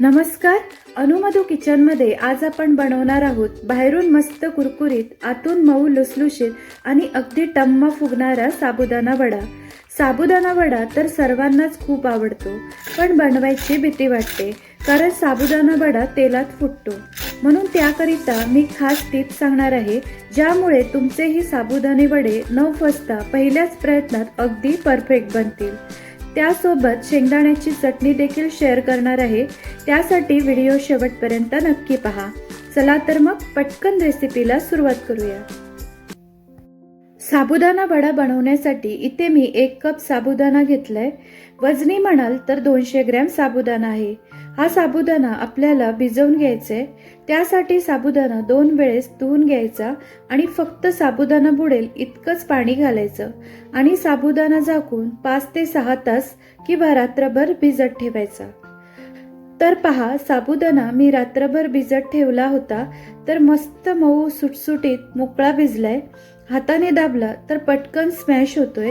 नमस्कार अनुमधू किचनमध्ये आज आपण बनवणार आहोत बाहेरून मस्त कुरकुरीत आतून मऊ लुसलुशीत आणि अगदी टम्म फुगणारा साबुदाणा वडा. साबुदाणा वडा तर सर्वांनाच खूप आवडतो पण बनवायची भीती वाटते कारण साबुदाणा वडा तेलात फुटतो. म्हणून त्याकरिता मी खास टीप सांगणार आहे ज्यामुळे तुमचेही साबुदाणे वडे न फसता पहिल्याच प्रयत्नात अगदी परफेक्ट बनतील. त्यासोबत शेंगदाण्याची चटणी देखील शेअर करणार आहे. त्यासाठी व्हिडिओ शेवटपर्यंत नक्की पहा. चला तर मग पटकन रेसिपीला सुरुवात करूया. साबुदाणा वडा बनवण्यासाठी इथे मी एक कप साबुदाणा घेतलाय. वजनी म्हणाल तर दोनशे ग्रॅम साबुदाणा आहे. हा साबुदाणा आपल्याला भिजवून घ्यायचा आहे त्यासाठी साबुदाणा दोन वेळेस धुवून घ्यायचा आणि फक्त साबुदाणा बुडेल इतकंच पाणी घालायचं. आणि साबुदाणा झाकून पाच ते सहा तास किंवा रात्रभर भिजत ठेवायचा. तर पहा साबुदाणा मी रात्रभर भिजत ठेवला होता तर मस्त मऊ सुटसुटीत मोकळा भिजलाय. हाताने दाबला तर पटकन स्मॅश होतोय.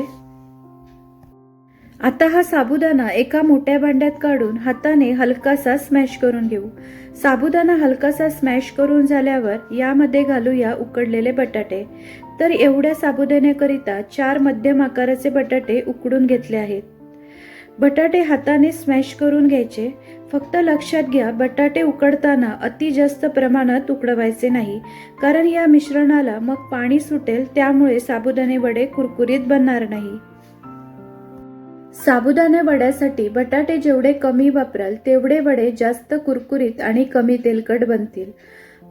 आता हा साबुदाणा एका मोठ्या भांड्यात काढून हाताने हलकासा स्मॅश करून घेऊ. साबुदाणा हलकासा स्मॅश करून झाल्यावर यामध्ये घालूया उकडलेले बटाटे. तर एवढ्या साबुदाण्याकरिता चार मध्यम आकाराचे बटाटे उकडून घेतले आहेत. बटाटे हाताने स्मॅश करून घ्यायचे. फक्त लक्षात घ्या बटाटे उकडताना अति जास्त प्रमाणात उकडवायचे नाही कारण या मिश्रणाला मग पाणी सुटेल त्यामुळे साबुदाणे वडे कुरकुरीत बनणार नाही. साबुदाणे वड्यासाठी बटाटे जेवढे कमी वापराल तेवढे वडे जास्त कुरकुरीत आणि कमी तेलकट बनतील.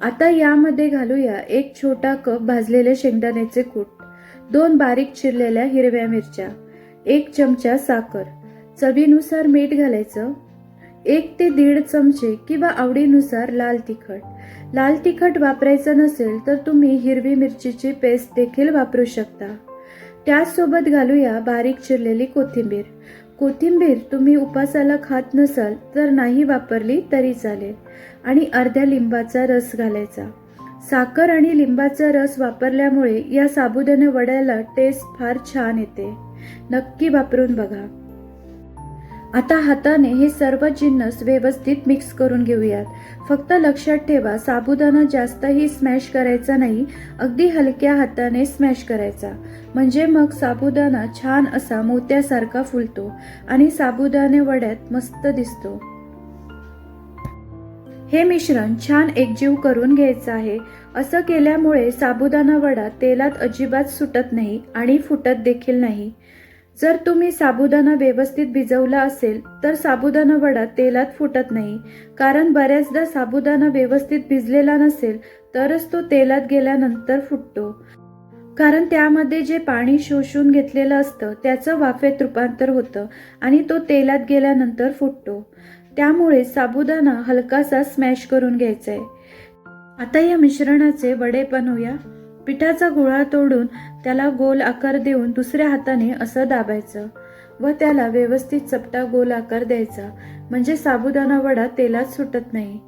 आता यामध्ये घालूया एक छोटा कप भाजलेले शेंगदाण्याचे कूट दोन बारीक चिरलेल्या हिरव्या मिरच्या एक चमचा साखर. चवीनुसार मीठ घालायचं. एक ते दीड चमचे किंवा आवडीनुसार लाल तिखट. लाल तिखट वापरायचं नसेल तर तुम्ही हिरवी मिरचीची पेस्ट देखील वापरू शकता. त्याचसोबत घालूया बारीक चिरलेली कोथिंबीर. कोथिंबीर तुम्ही उपासाला खात नसाल तर नाही वापरली तरी चालेल. आणि अर्ध्या लिंबाचा रस घालायचा. साखर आणि लिंबाचा रस वापरल्यामुळे या साबुदाणा वड्याला टेस्ट फार छान येते. नक्की वापरून बघा. आता हाताने हे सर्व जिन्नस व्यवस्थित मिक्स करून घेऊयात. फक्त लक्षात ठेवा साबुदाणा जास्तही स्मॅश करायचा नाही अगदी हलक्या हाताने स्मॅश करायचा. म्हणजे मग साबुदाणा छान असा मोत्यासारखा फुलतो आणि साबुदाणे वड्यात मस्त दिसतो. हे मिश्रण छान एकजीव करून घ्यायचं आहे. असं केल्यामुळे साबुदाणा वडा तेलात अजिबात सुटत नाही आणि फुटत देखील नाही. जर तुम्ही साबुदाणा व्यवस्थित भिजवला असेल तर साबुदाणा वडा तेलात फुटत नाही. कारण बऱ्याचदा साबुदाणा व्यवस्थित भिजलेला नसेल तरच तो तेलात गेल्यानंतर फुटतो. कारण त्यामध्ये जे पाणी शोषून घेतलेलं असतं त्याचं वाफेत रूपांतर होतं आणि तो तेलात गेल्यानंतर फुटतो. त्यामुळे साबुदाणा हलकासा स्मॅश करून घ्यायचा आहे आता या मिश्रणाचे वडे बनवूया. पिठाचा गोळा तोडून त्याला गोल आकार देऊन दुसऱ्या हाताने असं दाबायचं व त्याला व्यवस्थित चपटा गोल आकार द्यायचा. म्हणजे साबुदाणा वडा तेलात सुटत नाही.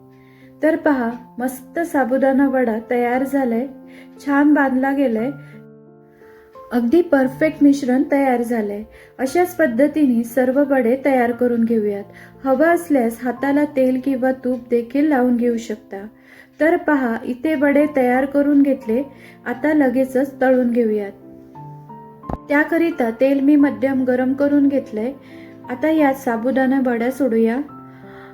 तर पहा मस्त साबुदाणा वडा तयार झालाय. छान बांधला गेलाय. अगदी परफेक्ट मिश्रण तयार झालंय. अशाच पद्धतीने सर्व वडे तयार करून घेऊयात. हवं असल्यास हाताला तेल किंवा तूप देखील लावून घेऊ शकता. तर पहा इथे वडे तयार करून घेतले. आता लगेचच तळून घेऊयात. त्याकरिता तेल मी मध्यम गरम करून घेतलंय. आता यात साबुदाणा वड्या सोडूया.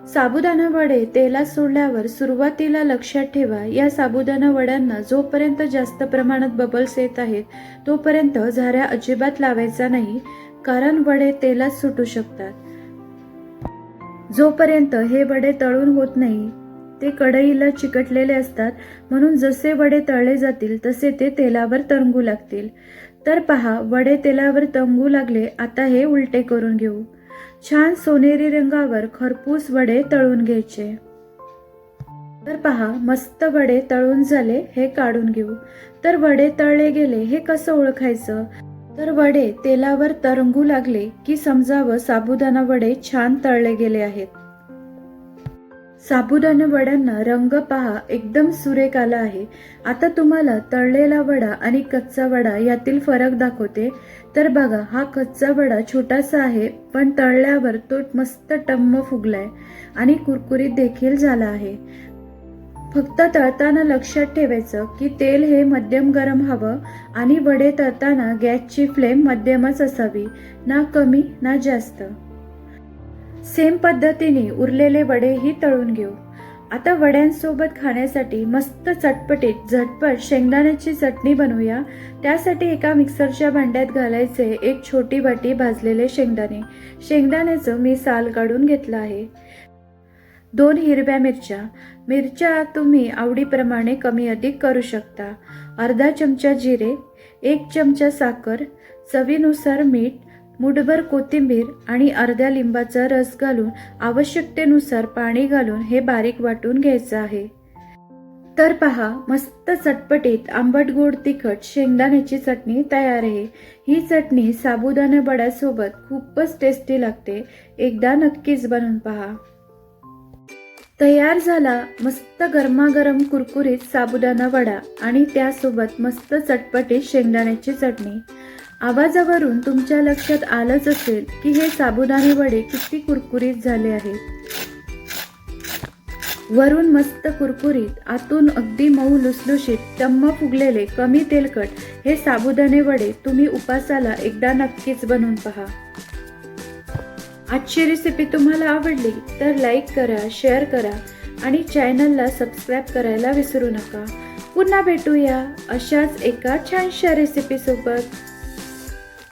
साबुदाणा वडे तेलात सोडल्यावर सुरुवातीला लक्षात ठेवा या साबुदाणा वड्यांना जोपर्यंत जास्त प्रमाणात बबल्स येत आहेत तोपर्यंत झाऱ्या अजिबात लावायचा नाही कारण वडे तेलात सुटू शकतात. जोपर्यंत हे वडे तळून होत नाही ते कढईला चिकटलेले असतात म्हणून जसे वडे तळले जातील तसे ते तेलावर तरंगू लागतील. तर पहा वडे तेलावर तरंगू लागले आता हे उलटे करून घेऊ. छान सोनेरी रंगावर खरपूस वडे तळून घ्यायचे. तर पहा मस्त वडे तळून झाले हे काढून घेऊ. तर वडे तळले गेले हे कसं ओळखायचं? तर वडे तेलावर तरंगू लागले की समजावं साबुदाणा वडे छान तळले गेले आहेत. साबुदाणा वड्यांना रंग पहा एकदम सुरेख आला आहे. आता तुम्हाला तळलेला वडा आणि कच्चा वडा यातील फरक दाखवते. तर बघा हा कच्चा वडा छोटासा आहे पण तळल्यावर तो मस्त टम्म फुगलाय आणि कुरकुरीत देखील झाला आहे. फक्त तळताना लक्षात ठेवायचं की तेल हे मध्यम गरम हवं आणि वडे तळताना गॅसची फ्लेम मध्यमच असावी ना कमी ना जास्त. सेम पद्धतीने उरलेले वडेही तळून घेऊ. आता वड्यांसोबत खाण्यासाठी मस्त चटपटीत झटपट शेंगदाण्याची चटणी बनवूया. त्यासाठी एका मिक्सरच्या भांड्यात घालायचे एक छोटी वाटी भाजलेले शेंगदाणे. शेंगदाण्याचं मी साल काढून घेतलं आहे. दोन हिरव्या मिरच्या. मिरच्या तुम्ही आवडीप्रमाणे कमी अधिक करू शकता. अर्धा चमचा जिरे एक चमचा साखर चवीनुसार मीठ मुठभर कोथिंबीर आणि अर्ध्या लिंबाचा रस घालून आवश्यकतेनुसार पाणी घालून हे बारीक वाटून घ्यायचं आहे. तर पहा मस्त चटपटीत आंबट गोड तिखट शेंगदाण्याची चटणी तयार आहे. ही चटणी साबुदाणा वड्यासोबत खूपच टेस्टी लागते. एकदा नक्कीच बनवून पहा. तयार झाला मस्त गरमागरम कुरकुरीत साबुदाणा वडा आणि त्यासोबत मस्त चटपटीत शेंगदाण्याची चटणी. आवाजावरून तुमच्या लक्षात आलंच असेल की हे साबुदाणे वडे किती कुरकुरीत झाले आहेत. वरून मस्त कुरकुरीत आतून अगदी मऊ लुसलुशीत टम्म फुगलेले कमी तेलकट हे साबुदाणे वडे तुम्ही उपासाला एकदा नक्कीच बनवून पहा. आजची रेसिपी तुम्हाला आवडली तर लाईक करा शेअर करा आणि चॅनलला सबस्क्राईब करायला विसरू नका. पुन्हा भेटूया अशाच एका छानशा रेसिपीसोबत